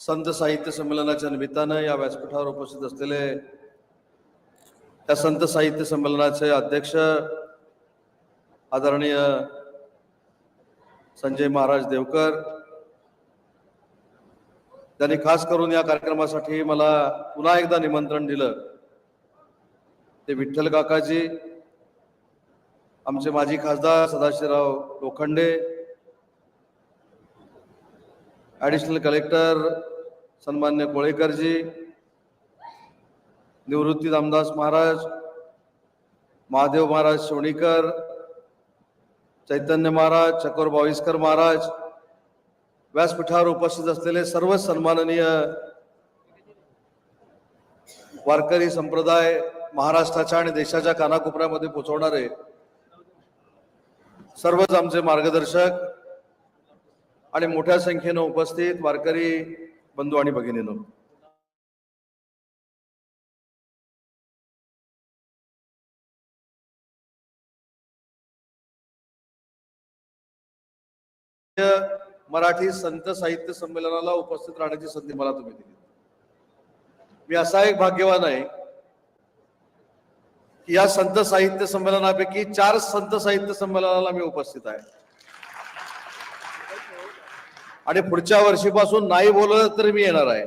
संत साहित्य संमेलनाच्या निमित्तानं या व्यासपीठावर उपस्थित असलेले त्या संत साहित्य संमेलनाचे अध्यक्ष आदरणीय संजय महाराज देवकर त्यांनी खास करून या कार्यक्रमासाठी मला पुन्हा एकदा निमंत्रण दिलं. ते विठ्ठल काकाजी आमचे माजी खासदार सदाशिवराव लोखंडे ॲडिशनल कलेक्टर सन्मान्य कोळेकरजी निवृत्ती रामदास महाराज महादेव महाराज शिवणीकर चैतन्य महाराज चकोर बाविस्कर महाराज व्यासपीठावर उपस्थित असलेले सर्व सन्माननीय वारकरी संप्रदाय महाराष्ट्राच्या आणि देशाच्या कानाकोपऱ्यामध्ये पोहोचवणारे सर्वच आमचे मार्गदर्शक आणि मोठ्या संख्येनं उपस्थित वारकरी बंधू आणि भगिनीनो. मराठी संत साहित्य संमेलनाला उपस्थित राहण्याची संधी मला तुम्ही दिली. मी असा एक भाग्यवान आहे की या संत साहित्य संमेलनापैकी चार संत साहित्य संमेलनाला मी उपस्थित आहे. आणि पुढच्या वर्षीपासून नाही बोललं तरी मी येणार आहे.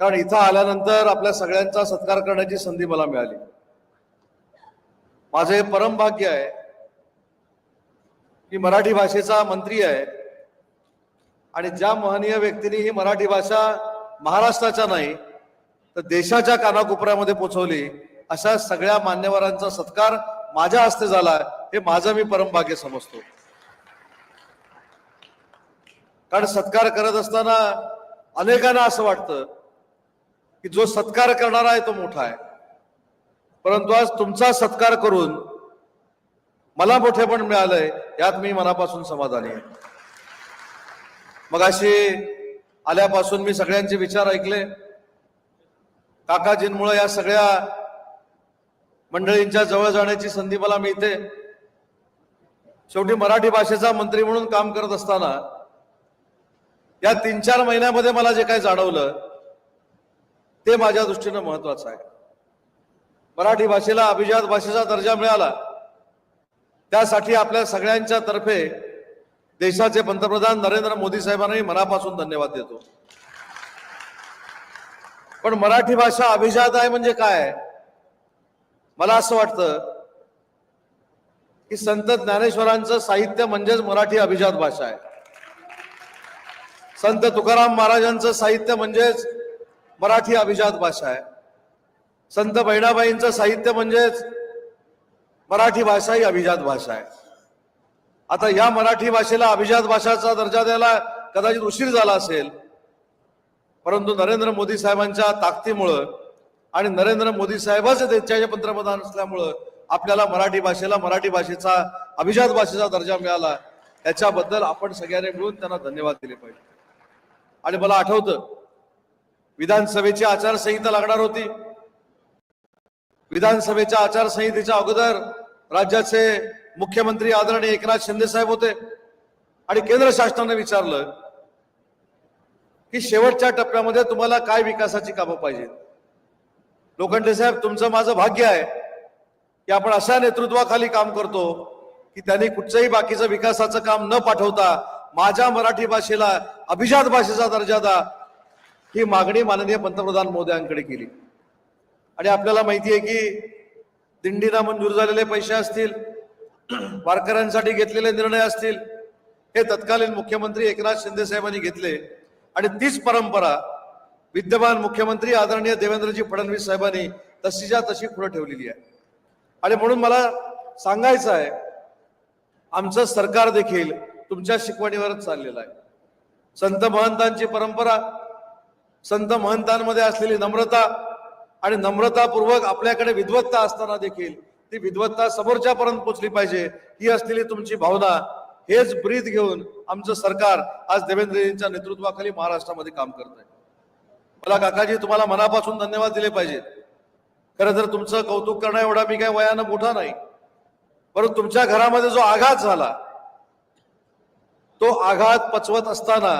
कारण इथं आल्यानंतर आपल्या सगळ्यांचा सत्कार करण्याची संधी मला मिळाली. माझं हे परम भाग्य आहे की मराठी भाषेचा मंत्री आहे आणि ज्या महनीय व्यक्तीने ही मराठी भाषा महाराष्ट्राच्या नाही तर देशाच्या कानाकोपऱ्यामध्ये पोचवली अशा सगळ्या मान्यवरांचा सत्कार माझ्या हस्ते झाला हे माझं मी परमभाग्य समजतो. कारण सत्कार करत असताना अनेकांना असं वाटतं की जो सत्कार करणारा आहे तो मोठा आहे. परंतु आज तुमचा सत्कार करून मला मोठेपण मिळालंय यात मी मनापासून समाधानी आहे. मग अशी आल्यापासून मी सगळ्यांचे विचार ऐकले. काकाजींमुळे या सगळ्या मंडळींच्या जवळ जाण्याची संधी मला मिळते. शेवटी मराठी भाषेचा मंत्री म्हणून काम करत असताना या तीन चार महिन्यामध्ये मला जे काही जाणवलं ते माझ्या दृष्टीनं महत्वाचं आहे. मराठी भाषेला अभिजात भाषेचा दर्जा मिळाला त्यासाठी आपल्या सगळ्यांच्या तर्फे देशाचे पंतप्रधान नरेंद्र मोदी साहेबांनाही मनापासून धन्यवाद देतो. पण मराठी भाषा अभिजात आहे म्हणजे काय? मला असं वाटतं की संत ज्ञानेश्वरांचं साहित्य म्हणजेच मराठी अभिजात भाषा आहे. संत तुकाराम महाराजांचं साहित्य म्हणजेच मराठी अभिजात भाषा आहे. संत बहिणाबाईंचं साहित्य म्हणजेच मराठी भाषा ही अभिजात भाषा आहे. आता या मराठी भाषेला अभिजात भाषाचा दर्जा द्यायला कदाचित उशीर झाला असेल परंतु नरेंद्र मोदी साहेबांच्या ताकदीमुळं आणि नरेंद्र मोदी साहेबच त्यांच्या पंतप्रधान असल्यामुळं आपल्याला मराठी भाषेला मराठी भाषेचा अभिजात भाषेचा दर्जा मिळाला. याच्याबद्दल आपण सगळ्यांनी मिळून त्यांना धन्यवाद दिले पाहिजे. आणि मला आठवतं विधानसभेची आचारसंहिता लागणार होती. विधानसभेच्या आचारसंहितेच्या अगोदर राज्याचे मुख्यमंत्री आदरणीय एकनाथ शिंदे साहेब होते. आणि केंद्र शासनाने विचारलं की शेवटच्या टप्प्यामध्ये तुम्हाला काय विकासाची कामं पाहिजेत? लोखंडे साहेब तुमचं माझं भाग्य आहे. की आपण अशा नेतृत्वाखाली काम करतो की त्यांनी कुठचंही बाकीचं विकासाचं काम न पाठवता माझ्या मराठी भाषेला अभिजात भाषेचा दर्जा द्या ही मागणी माननीय पंतप्रधान मोदयांकडे केली. आणि आपल्याला माहिती आहे की दिंडीना मंजूर झालेले पैसे असतील वारकऱ्यांसाठी घेतलेले निर्णय असतील हे तत्कालीन मुख्यमंत्री एकनाथ शिंदे साहेबांनी घेतले. आणि तीच परंपरा विद्यमान मुख्यमंत्री आदरणीय देवेंद्रजी फडणवीस साहेबांनी तशीच्या तशी पुढे ठेवलेली आहे. आणि म्हणून मला सांगायचं आहे आमचं सरकार देखील तुमच्या शिकवणीवरच चाललेलं आहे. संत महंतांची परंपरा संत महंतांमध्ये असलेली नम्रता आणि नम्रतापूर्वक आपल्याकडे विद्वत्ता असताना देखील ती विद्वत्ता समोरच्यापर्यंत पोचली पाहिजे ही असलेली तुमची भावना हेच ब्रीद घेऊन आमचं सरकार आज देवेंद्रजींच्या नेतृत्वाखाली महाराष्ट्रामध्ये काम करत आहे मला काकाजी तुम्हाला मनापासून धन्यवाद दिले पाहिजेत. खरं तर तुमचं कौतुक करणं एवढा मी काय वयानं मोठा नाही. परंतु तुमच्या घरामध्ये जो आघात झाला तो आघात पचवत असताना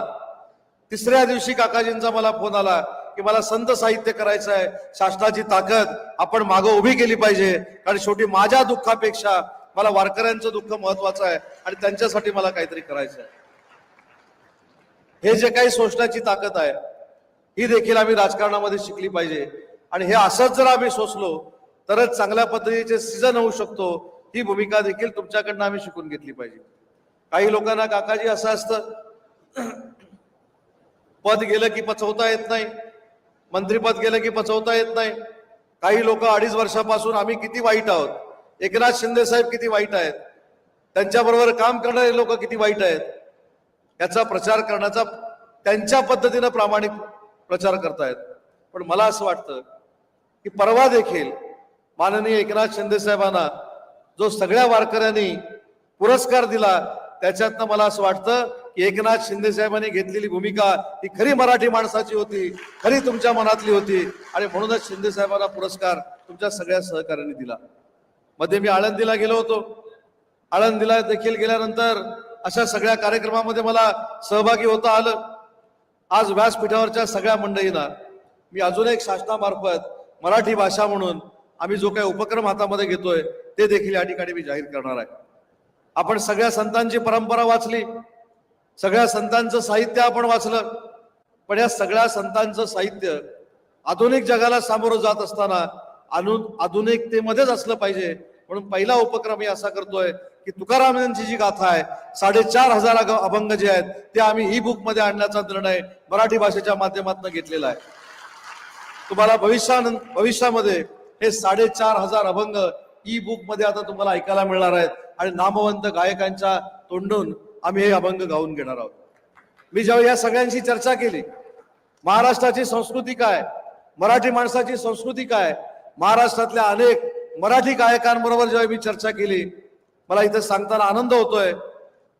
तिसऱ्या दिवशी काकाजींचा मला फोन आला की मला संत साहित्य करायचं आहे शासनाची ताकद आपण मागं उभी केली पाहिजे. कारण शेवटी माझ्या दुःखापेक्षा मला वारकऱ्यांचं दुःख महत्वाचं आहे आणि त्यांच्यासाठी मला काहीतरी करायचं आहे. हे जे काही सोसण्याची ताकद आहे ही देखील आम्ही राजकारणामध्ये शिकली पाहिजे. आणि हे असंच जर आम्ही सोचलो तरच चांगल्या पद्धतीचे सीझन होऊ शकतो. ही भूमिका देखील तुमच्याकडनं आम्ही शिकून घेतली पाहिजे. काही लोकांना काकाजी असं असतं पद गेलं की पचवता येत नाही मंत्रीपद गेलं की पचवता येत नाही. काही लोक अडीच वर्षापासून आम्ही किती वाईट आहोत? एकनाथ शिंदे साहेब किती वाईट आहेत? त्यांच्याबरोबर काम करणारे लोक किती वाईट आहेत? याचा प्रचार करण्याचा त्यांच्या पद्धतीनं प्रामाणिक प्रचार करतायत. पण मला असं वाटतं की परवा देखील माननीय एकनाथ शिंदे साहेबांना जो सगळ्या वारकऱ्यांनी पुरस्कार दिला त्याच्यातनं मला असं वाटतं की एकनाथ शिंदे साहेबांनी घेतलेली भूमिका ही खरी मराठी माणसाची होती खरी तुमच्या मनातली होती आणि म्हणूनच शिंदे साहेबांना पुरस्कार तुमच्या सगळ्या सहकाऱ्यांनी दिला. मध्ये मी आळंदीला गेलो होतो. आळंदीला देखील गेल्यानंतर अशा सगळ्या कार्यक्रमामध्ये मला सहभागी होता आलं. आज व्यासपीठावरच्या सगळ्या मंडळींना मी अजून एक शासनामार्फत मराठी भाषा म्हणून आम्ही जो काही उपक्रम हातामध्ये घेतोय ते देखील या ठिकाणी मी जाहीर करणार आहे. आपण सगळ्या संतांची परंपरा वाचली सगळ्या संतांचं साहित्य आपण वाचलं पण या सगळ्या संतांचं साहित्य आधुनिक जगाला सामोरं जात असताना अनु आधुनिकतेमध्येच असलं पाहिजे. म्हणून पहिला उपक्रम मी असा करतोय की तुकाराम यांची जी गाथा आहे साडेचार हजार अभंग जे आहेत ते आम्ही ई बुकमध्ये आणण्याचा निर्णय मराठी भाषेच्या माध्यमातून घेतलेला आहे. तुम्हाला भविष्यान भविष्यामध्ये हे साडेचार हजार अभंग ई बुकमध्ये आता तुम्हाला ऐकायला मिळणार आहेत. आणि नामवंत गायकांच्या तोंडून आम्ही हे अभंग गाऊन घेणार आहोत. मी जेव्हा या सगळ्यांशी चर्चा केली महाराष्ट्राची संस्कृती काय मराठी माणसाची संस्कृती काय महाराष्ट्रातल्या अनेक मराठी गायकांबरोबर जेव्हा मी चर्चा केली मला इथे सांगताना आनंद होतोय.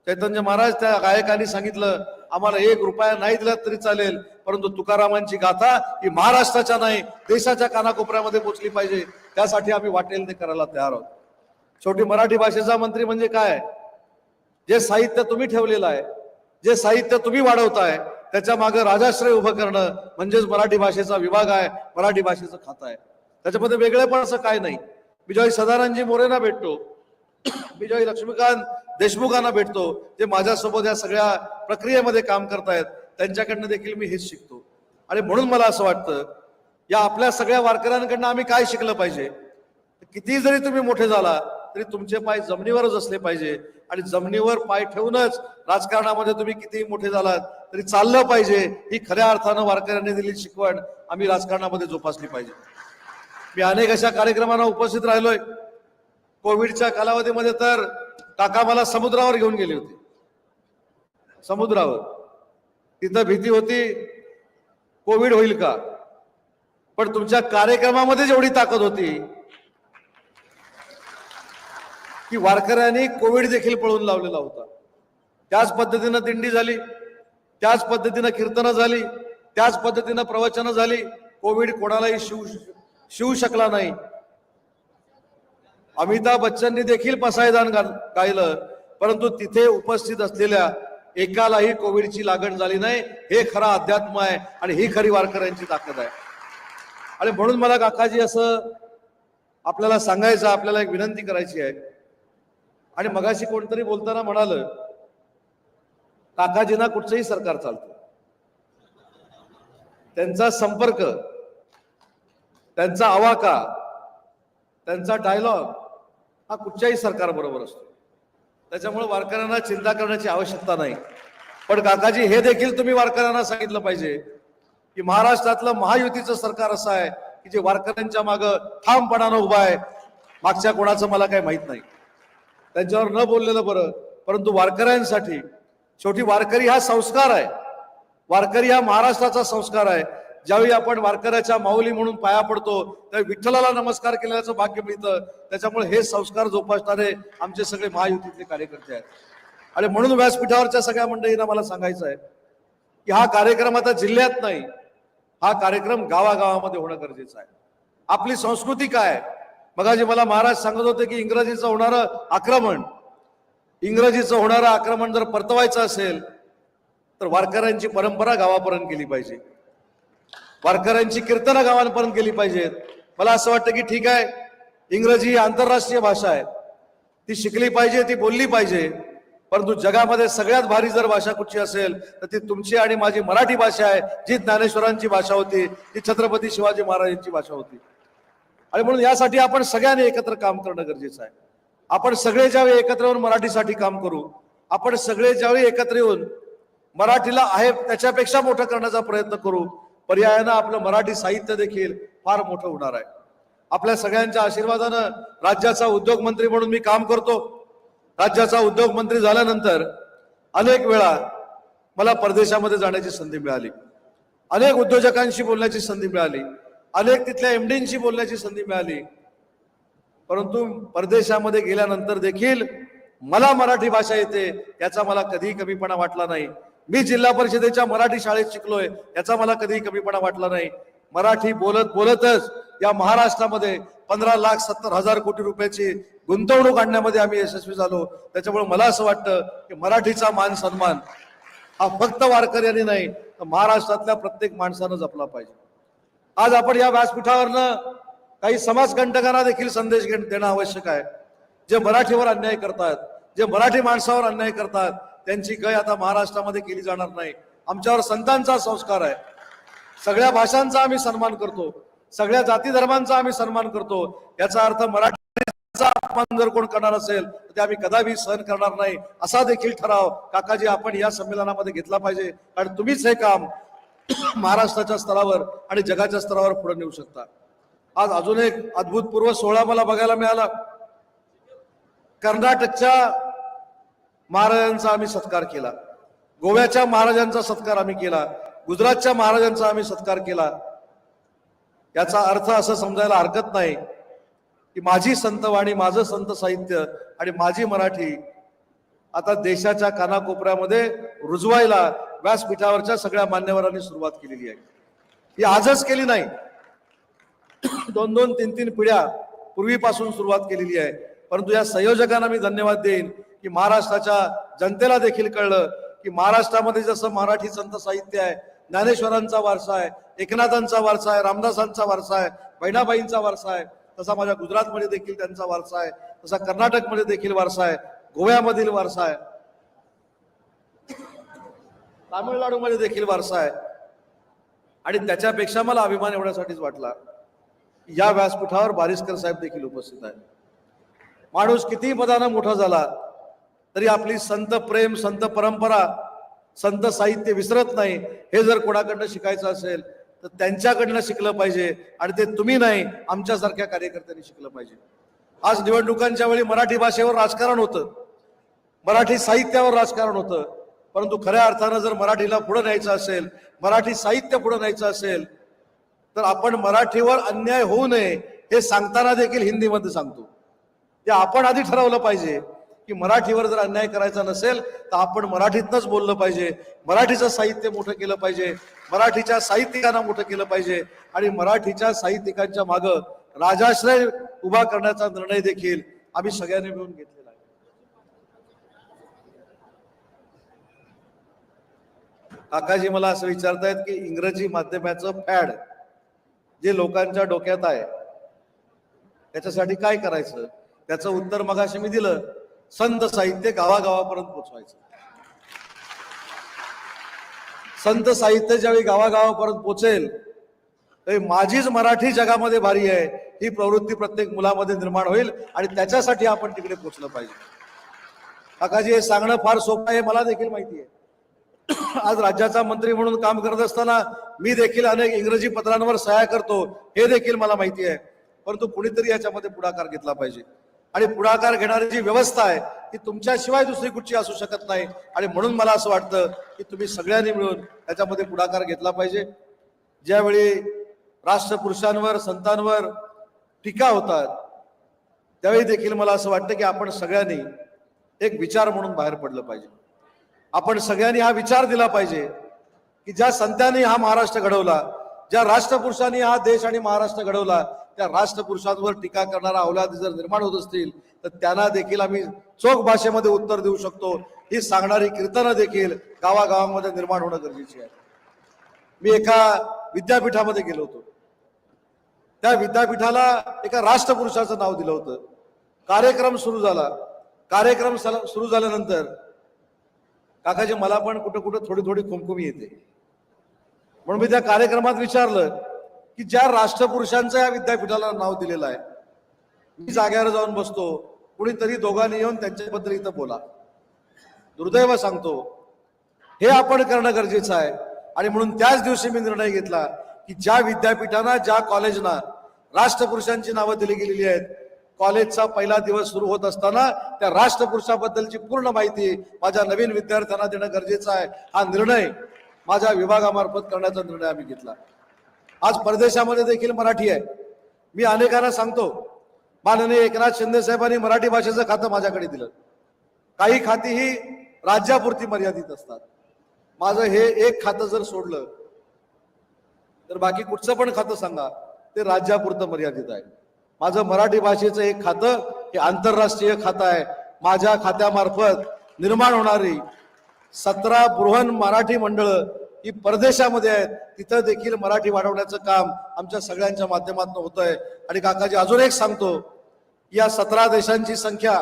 चैतन्य महाराज त्या गायकांनी सांगितलं आम्हाला एक रुपया नाही दिला तरी चालेल. परंतु तुकारामांची गाथा ही महाराष्ट्राच्या नाही देशाच्या कानाकोपऱ्यामध्ये पोचली पाहिजे. त्यासाठी आम्ही वाटेल ते करायला तयार आहोत. शेवटी मराठी भाषेचा मंत्री म्हणजे काय? जे साहित्य तुम्ही ठेवलेलं आहे जे साहित्य तुम्ही वाढवताय त्याच्यामागे राजाश्रय उभं करणं म्हणजेच मराठी भाषेचा विभाग आहे मराठी भाषेचं खातं आहे. त्याच्यामध्ये वेगळं पण असं काय नाही. मी ज्यावेळी सदानंदजी मोरेना भेटतो मी ज्यावेळी लक्ष्मीकांत देशमुखांना भेटतो जे माझ्यासोबत या सगळ्या प्रक्रियेमध्ये काम करतायत त्यांच्याकडनं देखील मी हेच शिकतो. आणि म्हणून मला असं वाटतं या आपल्या सगळ्या वारकऱ्यांकडनं आम्ही काय शिकलं पाहिजे? किती जरी तुम्ही मोठे झाला तरी तुमचे पाय जमिनीवरच असले पाहिजे. आणि जमिनीवर पाय ठेवूनच राजकारणामध्ये तुम्ही कितीही मोठे झालात तरी चाललं पाहिजे. ही खऱ्या अर्थानं वारकऱ्यांनी दिलेली शिकवण आम्ही राजकारणामध्ये जोपासली पाहिजे. मी अनेक अशा कार्यक्रमांना उपस्थित राहिलोय. कोविडच्या कालावधीमध्ये तर काका मला समुद्रावर घेऊन गेले होते. समुद्रावर. तिथं भीती होती कोविड होईल का? पण तुमच्या कार्यक्रमामध्ये जेवढी ताकद होती की वारकऱ्यांनी कोविड देखील पळून लावलेला होता. त्याच पद्धतीनं दिंडी झाली त्याच पद्धतीनं कीर्तनं झाली त्याच पद्धतीनं प्रवचनं झाली. कोविड कोणालाही शिवू शिवू शकला नाही. अमिताभ बच्चननी देखील पसायदान गायलं परंतु तिथे उपस्थित असलेल्या एकालाही कोविडची लागण झाली नाही. हे खरा अध्यात्म आहे आणि ही खरी वारकऱ्यांची ताकद आहे. आणि म्हणून मला काकाजी असं आपल्याला सांगायचं आपल्याला एक विनंती करायची आहे. आणि मगाशी कोणतरी बोलताना म्हणाल काकाजींना कुठचंही सरकार चालतं. त्यांचा संपर्क त्यांचा आवाका त्यांचा डायलॉग हा कुठच्याही सरकार बरोबर असतो. त्याच्यामुळे वारकऱ्यांना चिंता करण्याची आवश्यकता नाही. पण काकाजी हे देखील तुम्ही वारकऱ्यांना सांगितलं पाहिजे की महाराष्ट्रातलं महायुतीचं सरकार असं आहे की जे वारकऱ्यांच्या मागं ठामपणानं उभं आहे. मागच्या कोणाचं मला काही माहीत नाही. त्यांच्यावर न बोललेलं बरं परंतु वारकऱ्यांसाठी शेवटी वारकरी हा संस्कार आहे. वारकरी हा महाराष्ट्राचा संस्कार आहे. ज्यावेळी आपण वारकऱ्याच्या माऊली म्हणून पाया पडतो त्यावेळी विठ्ठलाला नमस्कार केल्याचं भाग्य मिळतं. त्याच्यामुळे हे संस्कार जोपासणारे आमचे सगळे महायुतीतले कार्यकर्ते आहेत. आणि म्हणून व्यासपीठावरच्या सगळ्या मंडळींना मला सांगायचं आहे की हा कार्यक्रम आता जिल्ह्यात नाही हा कार्यक्रम गावागावामध्ये होणं गरजेचं आहे. आपली संस्कृती काय मगाजी मला महाराज सांगत होते की इंग्रजीचं होणारं आक्रमण इंग्रजीचं होणारं आक्रमण जर परतवायचं असेल तर वारकऱ्यांची परंपरा गावापर्यंत गेली पाहिजे. वारकऱ्यांची कीर्तनं गावांपर्यंत गेली पाहिजेत. मला असं वाटतं की ठीक आहे इंग्रजी ही आंतरराष्ट्रीय भाषा आहे. ती शिकली पाहिजे ती बोलली पाहिजे. परंतु जगामध्ये सगळ्यात भारी जर भाषा कुठची असेल तर ती तुमची आणि माझी मराठी भाषा आहे जी ज्ञानेश्वरांची भाषा होती ती छत्रपती शिवाजी महाराजांची भाषा होती. आणि म्हणून यासाठी आपण सगळ्यांनी एकत्र काम करणं गरजेचं आहे. आपण सगळे ज्यावेळी एकत्र येऊन मराठीसाठी काम करू आपण सगळे ज्यावेळी एकत्र येऊन मराठीला आहे त्याच्यापेक्षा मोठं करण्याचा प्रयत्न करू पर्यायानं आपलं मराठी साहित्य देखील फार मोठं होणार आहे. आपल्या सगळ्यांच्या आशीर्वादानं राज्याचा उद्योग मंत्री म्हणून मी काम करतो. राज्याचा उद्योग मंत्री झाल्यानंतर अनेक वेळा मला परदेशामध्ये जाण्याची संधी मिळाली. अनेक उद्योजकांशी बोलण्याची संधी मिळाली. अनेक तिथल्या एमडींशी बोलण्याची संधी मिळाली. परंतु परदेशामध्ये गेल्यानंतर देखील मला मराठी भाषा येते याचा मला कधीही कमीपणा वाटला नाही. मी जिल्हा परिषदेच्या मराठी शाळेत शिकलोय याचा मला कधीही कमीपणा वाटला नाही. मराठी बोलत बोलतच या महाराष्ट्रामध्ये पंधरा लाख सत्तर हजार कोटी रुपयाची गुंतवणूक आणण्यामध्ये आम्ही यशस्वी झालो. त्याच्यामुळे मला असं वाटतं की मराठीचा मान सन्मान हा फक्त वारकऱ्यांनी नाही तर महाराष्ट्रातल्या प्रत्येक माणसानं जपला पाहिजे. आज आपण या व्यासपीठावरनं काही समाजकंटकांना देखील संदेश घेण देणं आवश्यक आहे. जे मराठीवर अन्याय करतात जे मराठी माणसावर अन्याय करतात त्यांची गय आता महाराष्ट्रामध्ये केली जाणार नाही. आमच्यावर संतांचा संस्कार आहे. सगळ्या भाषांचा आम्ही सन्मान करतो. सगळ्या जाती धर्मांचा आम्ही सन्मान करतो. याचा अर्थ मराठीचा अपमान जर कोण करणार असेल तर ते आम्ही कदापि सहन करणार नाही. असा देखील ठराव काकाजी आपण या संमेलनामध्ये घेतला पाहिजे. कारण तुम्हीच हे काम महाराष्ट्राच्या स्तरावर आणि जगाच्या स्तरावर पुढे नेऊ शकता. आज अजून एक अद्भुतपूर्व सोहळा मला बघायला मिळाला. कर्नाटकच्या महाराजांचा आम्ही सत्कार केला. गोव्याच्या महाराजांचा सत्कार आम्ही केला. गुजरातच्या महाराजांचा आम्ही सत्कार केला. याचा अर्थ असं समजायला हरकत नाही की माझी संतवाणी माझं संत साहित्य आणि माझी मराठी आता देशाच्या कानाकोपऱ्यामध्ये रुजवायला व्यासपीठावरच्या सगळ्या मान्यवरांनी सुरुवात केलेली आहे. ही आजच केली नाही. दोन दोन तीन तीन पिढ्या पूर्वीपासून सुरुवात केलेली आहे. परंतु या संयोजकांना मी धन्यवाद देईन की महाराष्ट्राच्या जनतेला देखील कळलं की महाराष्ट्रामध्ये जसं मराठी संत साहित्य आहे ज्ञानेश्वरांचा वारसा आहे एकनाथांचा वारसा आहे रामदासांचा वारसा आहे बहिणाबाईंचा वारसा आहे तसा माझ्या गुजरातमध्ये देखील त्यांचा वारसा आहे तसा कर्नाटकमध्ये देखील वारसा आहे गोव्यामधील वारसा आहे तामिळनाडूमध्ये देखील वारसा आहे. आणि त्याच्यापेक्षा मला अभिमान एवढ्यासाठीच वाटला या व्यासपीठावर बारिस्कर साहेब देखील उपस्थित आहेत. माणूस किती पदानं मोठा झाला तरी आपली संत प्रेम संत परंपरा संत साहित्य विसरत नाही. हे जर कोणाकडनं शिकायचं असेल तर त्यांच्याकडनं शिकलं पाहिजे. आणि ते तुम्ही नाही आमच्यासारख्या कार्यकर्त्यांनी शिकलं पाहिजे. आज निवडणुकांच्या वेळी मराठी भाषेवर राजकारण होतं. मराठी साहित्यावर राजकारण होतं. परंतु खऱ्या अर्थानं जर मराठीला पुढे न्यायचं असेल मराठी साहित्य पुढे न्यायचं असेल तर आपण मराठीवर अन्याय होऊ नये हे सांगताना देखील हिंदीमध्ये सांगतो. ते आपण आधी ठरवलं पाहिजे की मराठीवर जर अन्याय करायचा नसेल तर आपण मराठीतनंच बोललं पाहिजे. मराठीचं साहित्य मोठं केलं पाहिजे. मराठीच्या साहित्यिकांना मोठं केलं पाहिजे. आणि मराठीच्या साहित्यिकांच्या मागं राजाश्रय उभा करण्याचा निर्णय देखील आम्ही सगळ्यांनी मिळून घेतलेला आहे. काकाजी मला असं विचारतायत की इंग्रजी माध्यमाचं फॅड जे लोकांच्या डोक्यात आहे त्याच्यासाठी काय करायचं? त्याचं उत्तर मगाशी मी दिलं. संत साहित्य गावागावापर्यंत पोचवायचं. संत साहित्य ज्यावेळी गावागावापर्यंत पोचेल माझीच मराठी जगामध्ये भारी आहे. ही प्रवृत्ती प्रत्येक मुलामध्ये निर्माण होईल आणि त्याच्यासाठी आपण तिकडे पोचलं पाहिजे. काकाजी हे सांगणं फार सोपं आहे मला देखील माहिती आहे. आज राज्याचा मंत्री म्हणून काम करत असताना मी देखील अनेक इंग्रजी पत्रांवर सह्या करतो हे देखील मला माहिती आहे. परंतु कुणीतरी याच्यामध्ये पुढाकार घेतला पाहिजे. आणि पुढाकार घेणारी जी व्यवस्था आहे ती तुमच्याशिवाय दुसरी कुठची असू शकत नाही. आणि म्हणून मला असं वाटतं की तुम्ही सगळ्यांनी मिळून त्याच्यामध्ये पुढाकार घेतला पाहिजे. ज्यावेळी राष्ट्रपुरुषांवर संतांवर टीका होतात त्यावेळी देखील मला असं वाटतं की आपण सगळ्यांनी एक विचार म्हणून बाहेर पडलं पाहिजे. आपण सगळ्यांनी हा विचार दिला पाहिजे की ज्या संतांनी हा महाराष्ट्र घडवला ज्या राष्ट्रपुरुषांनी हा देश आणि महाराष्ट्र घडवला त्या राष्ट्रपुरुषांवर टीका करणारा अवलादी जर निर्माण होत असतील तर त्यांना देखील आम्ही चोख भाषेमध्ये उत्तर देऊ शकतो. ही सांगणारी कीर्तनं देखील गावागावांमध्ये निर्माण होणं गरजेचे आहे. मी एका विद्यापीठामध्ये गेलो होतो. त्या विद्यापीठाला एका राष्ट्रपुरुषाचं नाव दिलं होतं. कार्यक्रम सुरू झाला. कार्यक्रम सुरू झाल्यानंतर काकाजी मला पण कुठं कुठं थोडी थोडी खुमखुमी येते. म्हणून मी त्या कार्यक्रमात विचारलं की ज्या राष्ट्रपुरुषांचं या विद्यापीठाला नाव दिलेलं आहे मी जाग्यावर जाऊन बसतो कुणीतरी दोघांनी येऊन त्यांच्याबद्दल इथं बोला. दुर्दैव सांगतो हे आपण करणं गरजेचं आहे. आणि म्हणून त्याच दिवशी मी निर्णय घेतला की ज्या विद्यापीठांना ज्या कॉलेजना राष्ट्रपुरुषांची नावं दिली गेलेली आहेत कॉलेजचा पहिला दिवस सुरू होत असताना त्या राष्ट्रपुरुषाबद्दलची पूर्ण माहिती माझ्या नवीन विद्यार्थ्यांना देणं गरजेचं आहे हा निर्णय माझ्या विभागामार्फत करण्याचा निर्णय आम्ही घेतला. आज परदेशामध्ये देखील मराठी आहे. मी अनेकांना सांगतो माननीय एकनाथ शिंदे साहेबांनी मराठी भाषेचं खातं माझ्याकडे दिलं. काही खाती ही राज्यापुरती मर्यादित असतात. माझं हे एक खातं जर सोडलं तर बाकी कुठचं पण खातं सांगा ते राज्यापुरतं मर्यादित आहे. माझं मराठी भाषेचं एक खातं हे आंतरराष्ट्रीय खातं आहे. माझ्या खात्यामार्फत निर्माण होणारी सतरा बृहन मराठी मंडळं ही परदेशामध्ये आहेत. तिथं देखील मराठी वाढवण्याचं काम आमच्या सगळ्यांच्या माध्यमातून होत आहे आणि काकाजी अजून एक सांगतो या सतरा देशांची संख्या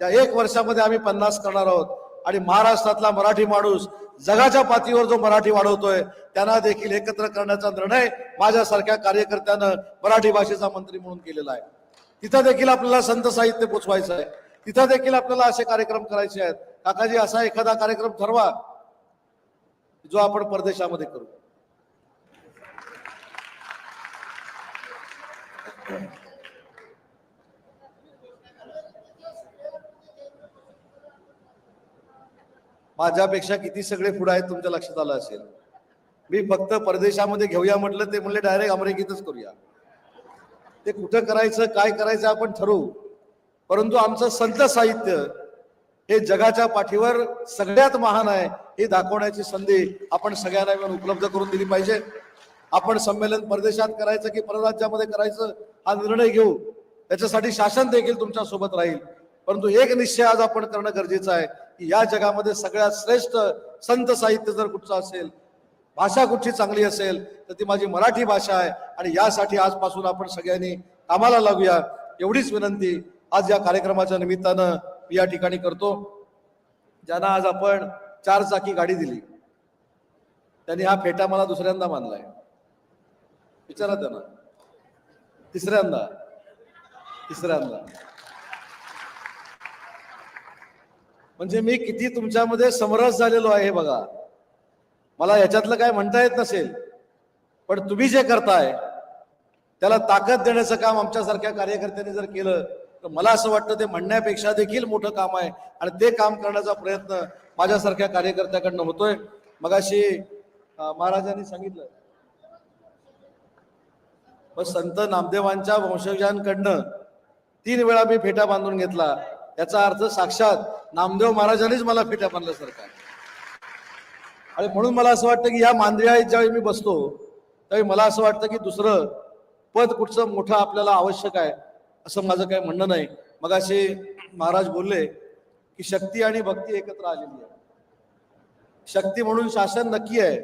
या एक वर्षामध्ये आम्ही पन्नास करणार आहोत. आणि महाराष्ट्रातला मराठी माणूस जगाच्या पातळीवर जो मराठी वाढवतोय त्यांना देखील एकत्र करण्याचा निर्णय माझ्यासारख्या कार्यकर्त्यानं मराठी भाषेचा मंत्री म्हणून केलेला आहे. तिथं देखील आपल्याला संत साहित्य पोचवायचं आहे. तिथं देखील आपल्याला असे कार्यक्रम करायचे आहेत. काकाजी असा एखादा कार्यक्रम ठरवा. जो आपण परदेशामध्ये करू. माझ्यापेक्षा किती सगळे पुढे आहेत तुमच्या लक्षात आलं असेल. मी फक्त परदेशामध्ये घेऊया म्हटलं ते म्हणले डायरेक्ट अमेरिकेतच करूया. ते कुठं करायचं काय करायचं आपण ठरवू. परंतु आमचं संत साहित्य हे जगाच्या पाठीवर सगळ्यात महान आहे हे दाखवण्याची संधी आपण सगळ्यांना मिळून उपलब्ध करून दिली पाहिजे. आपण संमेलन परदेशात करायचं की परराज्यामध्ये करायचं हा निर्णय घेऊ. त्याच्यासाठी शासन देखील तुमच्यासोबत राहील. परंतु एक निश्चय आज आपण करणं गरजेचं आहे की या जगामध्ये सगळ्यात श्रेष्ठ संत साहित्य जर कुठचं असेल भाषा कुठची चांगली असेल तर ती माझी मराठी भाषा आहे. आणि यासाठी आजपासून आपण सगळ्यांनी कामाला लागूया. एवढीच विनंती आज या कार्यक्रमाच्या निमित्तानं या ठिकाणी करतो. ज्यांना आज आपण चार चाकी गाडी दिली त्यांनी हा फेटा मला दुसऱ्यांदा मानलाय विचारा त्यांना. तिसऱ्यांदा. तिसऱ्यांदा. म्हणजे मी किती तुमच्यामध्ये समरस झालेलो आहे बघा. मला याच्यातलं काय म्हणता येत नसेल पण तुम्ही जे करताय त्याला ताकद देण्याचं काम आमच्यासारख्या कार्यकर्त्यांनी जर केलं तर मला असं वाटतं ते म्हणण्यापेक्षा देखील मोठं काम आहे. आणि ते काम करण्याचा प्रयत्न माझ्यासारख्या कार्यकर्त्याकडनं होतोय. मगाशी महाराजांनी सांगितलं मग संत नामदेवांच्या वंशजांकडनं तीन वेळा मी फेटा बांधून घेतला. याचा अर्थ साक्षात नामदेव महाराजांनीच मला फेटा बांधला सरकार आणि म्हणून मला असं वाटतं की या मांदिळ्यात ज्यावेळी मी बसतो त्यावेळी मला असं वाटतं की दुसरं पद कुठचं मोठं आपल्याला आवश्यक आहे. असं माझं काही म्हणणं नाही. मग असे महाराज बोलले की शक्ती आणि भक्ती एकत्र आलेली आहे. शक्ती म्हणून शासन नक्की आहे.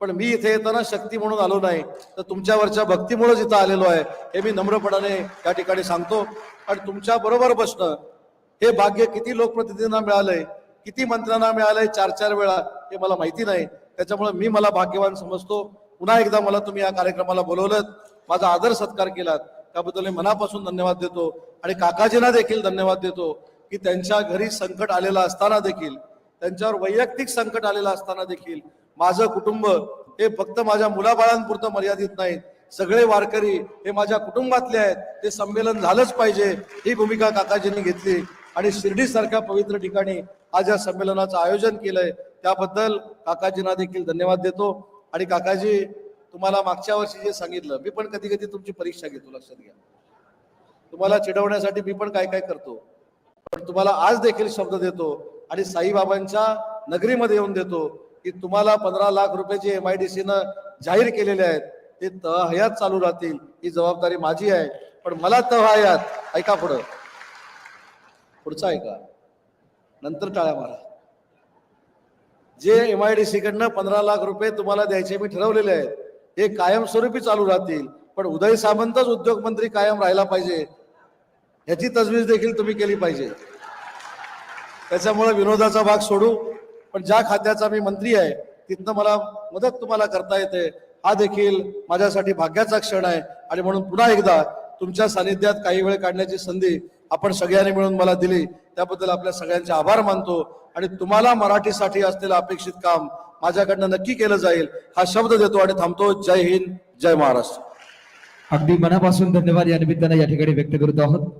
पण मी इथे येताना शक्ती म्हणून आलो नाही. तर तुमच्यावरच्या भक्तीमुळेच इथं आलेलो आहे. हे मी नम्रपणाने या ठिकाणी सांगतो. आणि तुमच्या बरोबर बसणं हे भाग्य किती लोकप्रतिनिधींना मिळालंय किती मंत्र्यांना मिळालंय चार चार वेळा हे मला माहिती नाही. त्याच्यामुळे मी मला भाग्यवान समजतो. पुन्हा एकदा मला तुम्ही या कार्यक्रमाला बोलवलं माझा आदर सत्कार केलात. त्याबद्दल मी मनापासून धन्यवाद देतो. आणि काकाजींना देखील धन्यवाद देतो की त्यांच्या घरी संकट आलेलं असताना देखील त्यांच्यावर वैयक्तिक संकट आलेलं असताना देखील माझं कुटुंब हे फक्त माझ्या मुलाबाळांपुरतं मर्यादित नाही. सगळे वारकरी हे माझ्या कुटुंबातले आहेत. ते संमेलन झालंच पाहिजे. ही भूमिका काकाजींनी घेतली. आणि शिर्डीसारख्या पवित्र ठिकाणी आज या संमेलनाचं आयोजन केलंय. त्याबद्दल काकाजींना देखील धन्यवाद देतो. आणि काकाजी तुम्हाला मागच्या वर्षी जे सांगितलं मी पण कधी कधी तुमची परीक्षा घेतो लक्षात घ्या. तुम्हाला चिडवण्यासाठी मी पण काय काय करतो. पण तुम्हाला आज देखील शब्द देतो आणि साईबाबांच्या नगरीमध्ये येऊन देतो की तुम्हाला पंधरा लाख रुपये जे एम आय डी सीनं जाहीर केलेले आहेत. ते तहयात चालू राहतील ही जबाबदारी माझी आहे. पण मला तहयात ऐका पुढं. पुढचं ऐका. नंतर टाळ्या मारा. जे एम आय डी सी कडनं पंधरा लाख रुपये तुम्हाला द्यायचे मी ठरवलेले आहेत हे कायमस्वरूपी चालू राहतील. पण उदय सामंतच उद्योगमंत्री कायम राहिला पाहिजे. याची तजवीज देखील तुम्ही केली पाहिजे. त्याच्यामुळे विनोदाचा भाग सोडू. पण ज्या खात्याचा मी मंत्री आहे तिथनं मला मदत तुम्हाला करता येते. हा देखील माझ्यासाठी भाग्याचा क्षण आहे. आणि म्हणून पुन्हा एकदा तुमच्या सानिध्यात काही वेळ काढण्याची संधी आपण सगळ्यांनी मिळून मला दिली. त्याबद्दल आपल्या सगळ्यांचे आभार मानतो. आणि तुम्हाला मराठीसाठी असलेलं अपेक्षित काम माझ्याकडनं नक्की केलं जाईल हा शब्द देतो आणि थांबतो. जय हिंद जय महाराष्ट्र. अगदी मनापासून धन्यवाद या निमित्तानं या ठिकाणी व्यक्त करत आहोत.